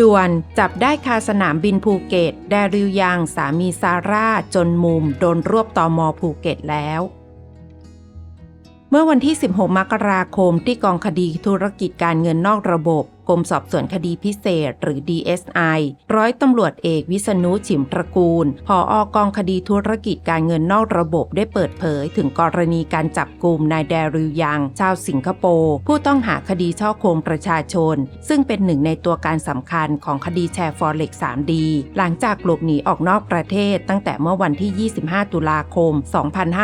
ด่วนจับได้คาสนามบินภูเก็ตแดริวยังสามีซาร่าจนมุมโดนรวบตอมอภูเก็ตแล้ว เมื่อวันที่ 16 มกราคมที่กองคดีธุรกิจการเงินนอกระบบ กรมสอบสวนคดีพิเศษ หรือ DSI ร้อยตำรวจเอกวิษณุฉิมตระกูล ผออกองคดีธุรกิจการเงินนอกระบบได้เปิดเผย ถึงกรณีการจับกลุ่มนายแดริวยัง ชาวสิงคโปร์ ผู้ต้องหาคดีช่อโกงประชาชน ซึ่งเป็นหนึ่งในตัวการสำคัญของคดีแชร์ฟอเร็ก 3D หลังจากหลบหนีออกนอกประเทศ ตั้งแต่เมื่อวันที่ 25 ตุลาคม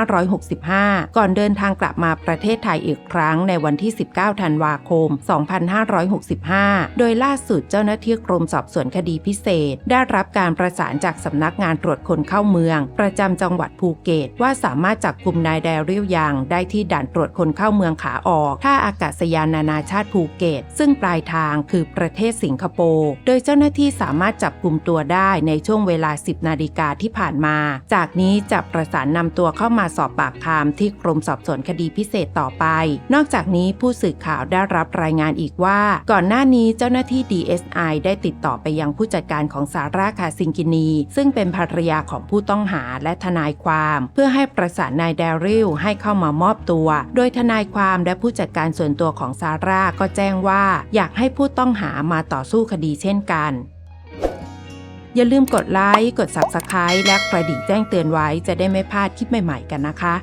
2565 ก่อนเดินทางกลับมาประเทศไทยอีกครั้งในวันที่ 19 ธันวาคม 2565โดยล่าสุดเจ้าหน้าที่กรมสอบสวนคดีพิเศษ ได้รับการประสานจากสำนักงานตรวจคนเข้าเมือง ประจำจังหวัดภูเก็ต ว่าสามารถจับกลุ่มนายแดริวยังได้ที่ด่านตรวจคนเข้าเมืองขาออกท่าอากาศยานนานาชาติภูเก็ต ซึ่งปลายทางคือประเทศสิงคโปร์ โดยเจ้าหน้าที่สามารถจับกลุ่มตัวได้ในช่วงเวลา 10 นาฬิกาที่ผ่านมา จากนี้จะประสานนำตัวเข้ามาสอบปากคำที่กรมสอบสวนคดีพิเศษต่อไป นอกจากนี้ผู้สื่อข่าวได้รับรายงานอีกว่า ก่อนหน้านี้เจ้าหน้าที่ DSI ได้ติดต่อไปยังผู้จัดการของซาร่าคาซิงกินี ซึ่งเป็นภรรยาของผู้ต้องหาและทนายความ เพื่อให้ประสานนายแดริลให้เข้ามามอบตัว โดยทนายความและผู้จัดการส่วนตัวของซาร่าก็แจ้งว่า อยากให้ผู้ต้องหามาต่อสู้คดีเช่นกันอย่าลืมกดไลค์ กด Subscribe และกระดิ่งแจ้งเตือนไว้จะได้ไม่พลาดคลิปใหม่ ๆ กันนะคะ